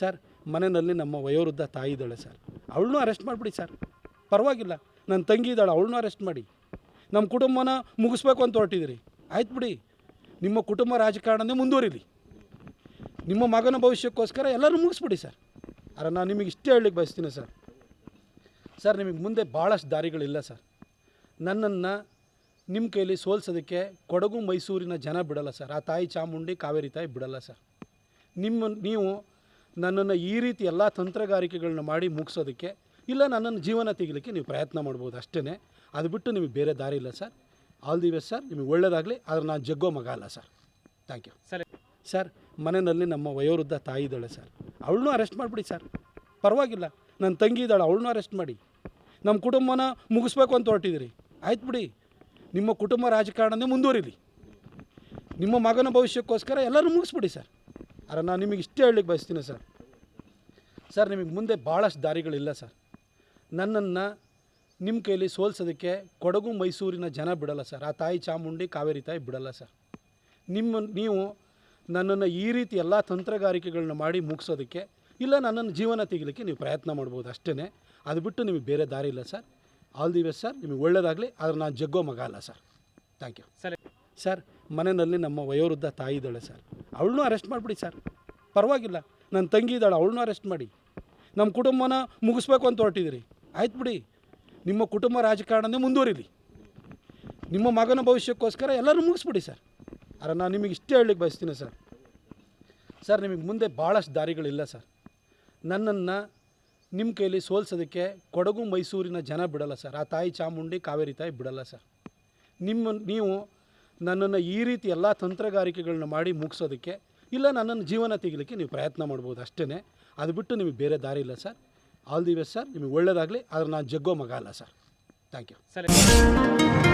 Sir, ಮನೆಯಲ್ಲಿ ನಮ್ಮ ವಯೋವೃದ್ಧ ತಾಯಿ ಇದ್ದಾಳೆ ಸರ್. ಅವಳನ್ನೂ ಅರೆಸ್ಟ್ ಮಾಡಿಬಿಡಿ ಸರ್. ಪರವಾಗಿಲ್ಲ, ನನ್ನ ತಂಗಿ ಇದ್ದಾಳೆ, ಅವಳನ್ನೂ ಅರೆಸ್ಟ್ ಮಾಡಿ. ನಮ್ಮ ಕುಟುಂಬನ ಮುಗಿಸ್ಬೇಕು ಅಂತ ಹೊರಟಿದ್ದೀರಿ. ಆಯ್ತು ಬಿಡಿ. ನಿಮ್ಮ ಕುಟುಂಬ ರಾಜಕಾರಣನೇ ಮುಂದುವರಿಲಿ. ನಿಮ್ಮ ಮಗನ ಭವಿಷ್ಯಕ್ಕೋಸ್ಕರ ಎಲ್ಲರೂ ಮುಗಿಸ್ಬಿಡಿ ಸರ್. ಅರೆ, ನಾನು ನಿಮಗೆ ಇಷ್ಟೇ ಹೇಳಲಿಕ್ಕೆ ಬಯಸ್ತೀನಿ ಸರ್. ಸರ್, ನಿಮಗೆ ಮುಂದೆ ಭಾಳಷ್ಟು ದಾರಿಗಳಿಲ್ಲ ಸರ್. ನನ್ನನ್ನು ನಿಮ್ಮ ಕೈಲಿ ಸೋಲ್ಸೋದಕ್ಕೆ ಕೊಡಗು ಮೈಸೂರಿನ ಜನ ಬಿಡಲ್ಲ ಸರ್. ಆ ತಾಯಿ ಚಾಮುಂಡಿ, ಕಾವೇರಿ ತಾಯಿ ಬಿಡಲ್ಲ ಸರ್. ನಿಮ್ಮ, ನೀವು ನನ್ನನ್ನು ಈ ರೀತಿ ಎಲ್ಲ ತಂತ್ರಗಾರಿಕೆಗಳನ್ನ ಮಾಡಿ ಮುಗಿಸೋದಕ್ಕೆ ಇಲ್ಲ ನನ್ನನ್ನು ಜೀವನ ತೆಗಿಲಿಕ್ಕೆ ನೀವು ಪ್ರಯತ್ನ ಮಾಡ್ಬೋದು ಅಷ್ಟೇ ಅದು ಬಿಟ್ಟು ನಿಮಗೆ ಬೇರೆ ದಾರಿ ಇಲ್ಲ sir. All the best sir. ನಿಮಗೆ ಒಳ್ಳೆಯದಾಗಲಿ ಆದರೆ ನಾನು ಜಗ್ಗೋ ಮಗ ಅಲ್ಲ sir. Thank you sir. Sir ಮನೆಯಲ್ಲಿ ನಮ್ಮ ವಯೋವೃದ್ಧ ತಾಯಿ ಇದ್ದಾಳೆ ಸರ್. ಅವಳನ್ನೂ ಅರೆಸ್ಟ್ ಮಾಡಿಬಿಡಿ ಸರ್. ಪರವಾಗಿಲ್ಲ. ನನ್ನ ತಂಗಿ ಇದ್ದಾಳೆ. ಅವಳನ್ನೂ ಅರೆಸ್ಟ್ ಮಾಡಿ. ನಮ್ಮ ಕುಟುಂಬನ ಮುಗಿಸ್ಬೇಕು ಅಂತ ಹೊರಟಿದ್ದೀರಿ. ಆಯ್ತು ಬಿಡಿ. ನಿಮ್ಮ ಕುಟುಂಬ ರಾಜಕಾರಣನೇ ಮುಂದುವರಿಲಿ. ನಿಮ್ಮ ಮಗನ ಭವಿಷ್ಯಕ್ಕೋಸ್ಕರ ಎಲ್ಲರೂ ಮುಗಿಸ್ಬಿಡಿ ಸರ್. ಅರೆ ನಾನು ನಿಮಗೆ ಇಷ್ಟೇ ಹೇಳಲಿಕ್ಕೆ ಬಯಸ್ತೀನಿ ಸರ್. ಸರ್ ನಿಮಗೆ ಮುಂದೆ ಭಾಳಷ್ಟು ದಾರಿಗಳಿಲ್ಲ ಸರ್. ನನ್ನನ್ನು ನಿಮ್ಮ ಕೈಲಿ ಸೋಲ್ಸೋದಕ್ಕೆ ಕೊಡಗು ಮೈಸೂರಿನ ಜನ ಬಿಡಲ್ಲ ಸರ್. ಆ ತಾಯಿ ಚಾಮುಂಡಿ ಕಾವೇರಿ ತಾಯಿ ಬಿಡಲ್ಲ ಸರ್. ನಿಮ್ಮ ನೀವು ನನ್ನನ್ನು ಈ ರೀತಿ ಎಲ್ಲ ತಂತ್ರಗಾರಿಕೆಗಳನ್ನ ಮಾಡಿ ಮುಗಿಸೋದಕ್ಕೆ ಇಲ್ಲ ನನ್ನನ್ನು ಜೀವನ ತೆಗಿಲಿಕ್ಕೆ ನೀವು ಪ್ರಯತ್ನ ಮಾಡ್ಬೋದು ಅಷ್ಟೇ ಅದು ಬಿಟ್ಟು ನಿಮಗೆ ಬೇರೆ ದಾರಿ ಇಲ್ಲ sir. All the best sir. ನಿಮಗೆ ಒಳ್ಳೆಯದಾಗಲಿ ಆದರೆ ನಾನು ಜಗ್ಗೋ ಮಗ ಅಲ್ಲ sir. Thank you. Sir. Sir ಮನೆಯಲ್ಲಿ ನಮ್ಮ ವಯೋವೃದ್ಧ ತಾಯಿ ಇದ್ದಾಳೆ ಸರ್. ಅವಳನ್ನೂ ಅರೆಸ್ಟ್ ಮಾಡಿಬಿಡಿ ಸರ್. ಪರವಾಗಿಲ್ಲ. ನನ್ನ ತಂಗಿ ಇದ್ದಾಳೆ, ಅವಳನ್ನೂ ಅರೆಸ್ಟ್ ಮಾಡಿ. ನಮ್ಮ ಕುಟುಂಬನ ಮುಗಿಸ್ಬೇಕು ಅಂತ ಹೊರಟಿದ್ದೀರಿ. ಆಯ್ತು ಬಿಡಿ. ನಿಮ್ಮ ಕುಟುಂಬ ರಾಜಕಾರಣನೇ ಮುಂದುವರಿಲಿ. ನಿಮ್ಮ ಮಗನ ಭವಿಷ್ಯಕ್ಕೋಸ್ಕರ ಎಲ್ಲರೂ ಮುಗಿಸ್ಬಿಡಿ ಸರ್. ಅರೆ, ನಾನು ನಿಮಗೆ ಇಷ್ಟೇ ಹೇಳಲಿಕ್ಕೆ ಬಯಸ್ತೀನಿ ಸರ್. ಸರ್, ನಿಮಗೆ ಮುಂದೆ ಭಾಳಷ್ಟು ದಾರಿಗಳಿಲ್ಲ ಸರ್. ನನ್ನನ್ನು ನಿಮ್ಮ ಕೈಲಿ ಸೋಲ್ಸೋದಕ್ಕೆ ಕೊಡಗು ಮೈಸೂರಿನ ಜನ ಬಿಡಲ್ಲ ಸರ್. ಆ ತಾಯಿ ಚಾಮುಂಡಿ, ಕಾವೇರಿ ತಾಯಿ ಬಿಡಲ್ಲ ಸರ್. ನಿಮ್ಮ, ನೀವು ನನ್ನನ್ನು ಈ ರೀತಿ ಎಲ್ಲ ತಂತ್ರಗಾರಿಕೆಗಳನ್ನ ಮಾಡಿ ಮುಗಿಸೋದಕ್ಕೆ ಇಲ್ಲ, ನನ್ನನ್ನು ಜೀವನ ತೆಗಿಲಿಕ್ಕೆ ನೀವು ಪ್ರಯತ್ನ ಮಾಡ್ಬೋದು ಅಷ್ಟೇ ಅದು ಬಿಟ್ಟು ನಿಮಗೆ ಬೇರೆ ದಾರಿ ಇಲ್ಲ sir. All the best sir. ನಿಮಗೆ ಒಳ್ಳೆಯದಾಗಲಿ ಆದರೆ ನಾನು ಜಗ್ಗೋ ಮಗ ಅಲ್ಲ ಸರ್. Thank you sir.